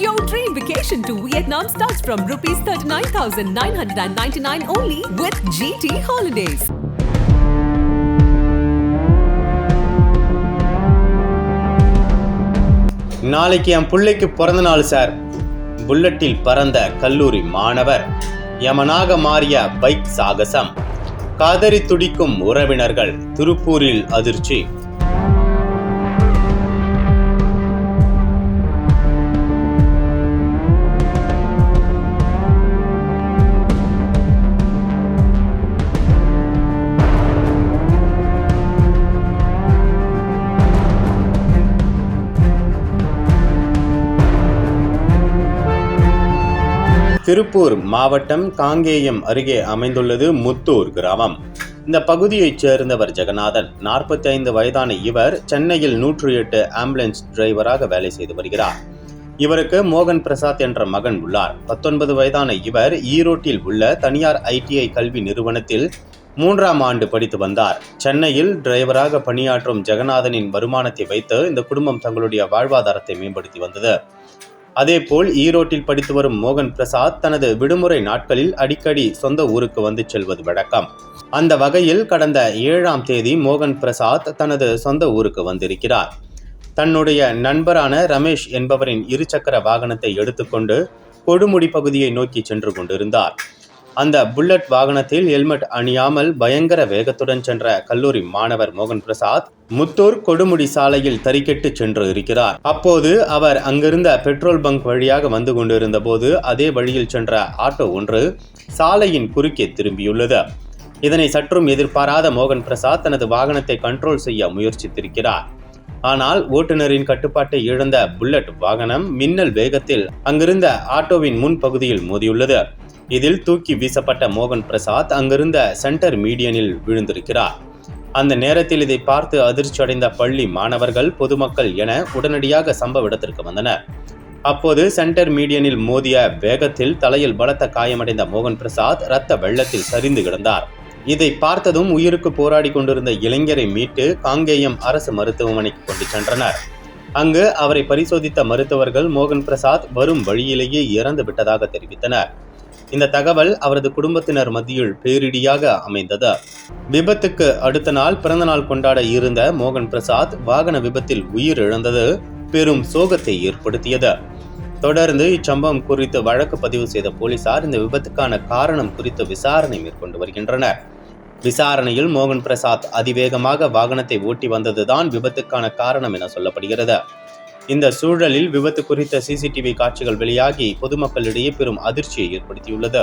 Your dream vacation to Vietnam starts from rupees 39,999 only with GT Holidays. நாளைக்கு என் பிள்ளைக்கு பிறந்த நாள் சார். புல்லட்டில் பறந்த கல்லூரி மாணவர். யமனாக மாறிய பைக் சாகசம். காதறி துடிக்கும் உறவினர்கள் திருப்பூரில் அதிர்ச்சி. திருப்பூர் மாவட்டம் காங்கேயம் அருகே அமைந்துள்ளது முத்தூர் கிராமம். இந்த பகுதியைச் சேர்ந்தவர் ஜெகநாதன். நாற்பத்தி ஐந்து வயதான இவர் சென்னையில் நூற்றி எட்டு ஆம்புலன்ஸ் டிரைவராக வேலை செய்து வருகிறார். இவருக்கு மோகன் பிரசாத் என்ற மகன் உள்ளார். பத்தொன்பது வயதான இவர் ஈரோட்டில் உள்ள தனியார் ஐடிஐ கல்வி நிறுவனத்தில் மூன்றாம் ஆண்டு படித்து வந்தார். சென்னையில் டிரைவராக பணியாற்றும் ஜெகநாதனின் வருமானத்தை வைத்து இந்த குடும்பம் தங்களுடைய வாழ்வாதாரத்தை மேம்படுத்தி வந்தது. அதேபோல் ஈரோட்டில் படித்து வரும் மோகன் பிரசாத் தனது விடுமுறை நாட்களில் அடிக்கடி சொந்த ஊருக்கு வந்து செல்வது வழக்கம். அந்த வகையில் கடந்த ஏழாம் தேதி மோகன் பிரசாத் தனது சொந்த ஊருக்கு வந்திருக்கிறார். தன்னுடைய நண்பரான ரமேஷ் என்பவரின் இருசக்கர வாகனத்தை எடுத்துக்கொண்டு கொடுமுடி பகுதியை நோக்கி சென்று கொண்டிருந்தார். அந்த புல்லட் வாகனத்தில் ஹெல்மெட் அணியாமல் பயங்கர வேகத்துடன் சென்ற கல்லூரி மாணவர் மோகன் பிரசாத் முத்தூர் கொடுமுடி சாலையில் தறிக்கெட்டு சென்று இருக்கிறார். அப்போது அவர் அங்கிருந்த பெட்ரோல் பங்க் வழியாக வந்து கொண்டிருந்த போது அதே வழியில் சென்ற ஆட்டோ ஒன்று சாலையின் குறுக்கே திரும்பியுள்ளது. இதனை சற்றும் எதிர்பாராத மோகன் பிரசாத் தனது வாகனத்தை கண்ட்ரோல் செய்ய முயற்சித்திருக்கிறார். ஆனால் ஓட்டுநரின் கட்டுப்பாட்டை இழந்த புல்லட் வாகனம் மின்னல் வேகத்தில் அங்கிருந்த ஆட்டோவின் முன் பகுதியில் மோதியுள்ளது. இதில் தூக்கி வீசப்பட்ட மோகன் பிரசாத் அங்கிருந்த சென்டர் மீடியனில் விழுந்திருக்கிறார். அந்த நேரத்தில் இதை பார்த்து அதிர்ச்சி அடைந்த பள்ளி மாணவர்கள் பொதுமக்கள் என உடனடியாக சம்பவ இடத்திற்கு வந்தனர். அப்போது சென்டர் மீடியனில் மோதிய வேகத்தில் தலையில் பலத்த காயமடைந்த மோகன் பிரசாத் இரத்த வெள்ளத்தில் சரிந்து கிடந்தார். இதை பார்த்ததும் உயிருக்கு போராடி கொண்டிருந்த இளைஞரை மீட்டு காங்கேயம் அரசு மருத்துவமனைக்கு கொண்டு சென்றனர். அங்கு அவரை பரிசோதித்த மருத்துவர்கள் மோகன் பிரசாத் வரும் வழியிலேயே இறந்து விட்டதாக தெரிவித்தனர். இந்த தகவல் அவரது குடும்பத்தினர் மத்தியில் பேரிடியாக அமைந்தது. விபத்துக்கு அடுத்த நாள் பிறந்தநாள் கொண்டாட இருந்த மோகன் பிரசாத் வாகன விபத்தில் உயிரிழந்தது பெரும் சோகத்தை ஏற்படுத்தியது. தொடர்ந்து இச்சம்பவம் குறித்து வழக்கு பதிவு செய்த போலீசார் இந்த விபத்துக்கான காரணம் குறித்து விசாரணை மேற்கொண்டு வருகின்றனர். விசாரணையில் மோகன் பிரசாத் அதிவேகமாக வாகனத்தை ஓட்டி வந்ததுதான் விபத்துக்கான காரணம் என சொல்லப்படுகிறது. இந்த சூழலில் விபத்து குறித்த சிசிடிவி காட்சிகள் வெளியாகி பொதுமக்களிடையே பெரும் அதிர்ச்சியை ஏற்படுத்தியுள்ளது.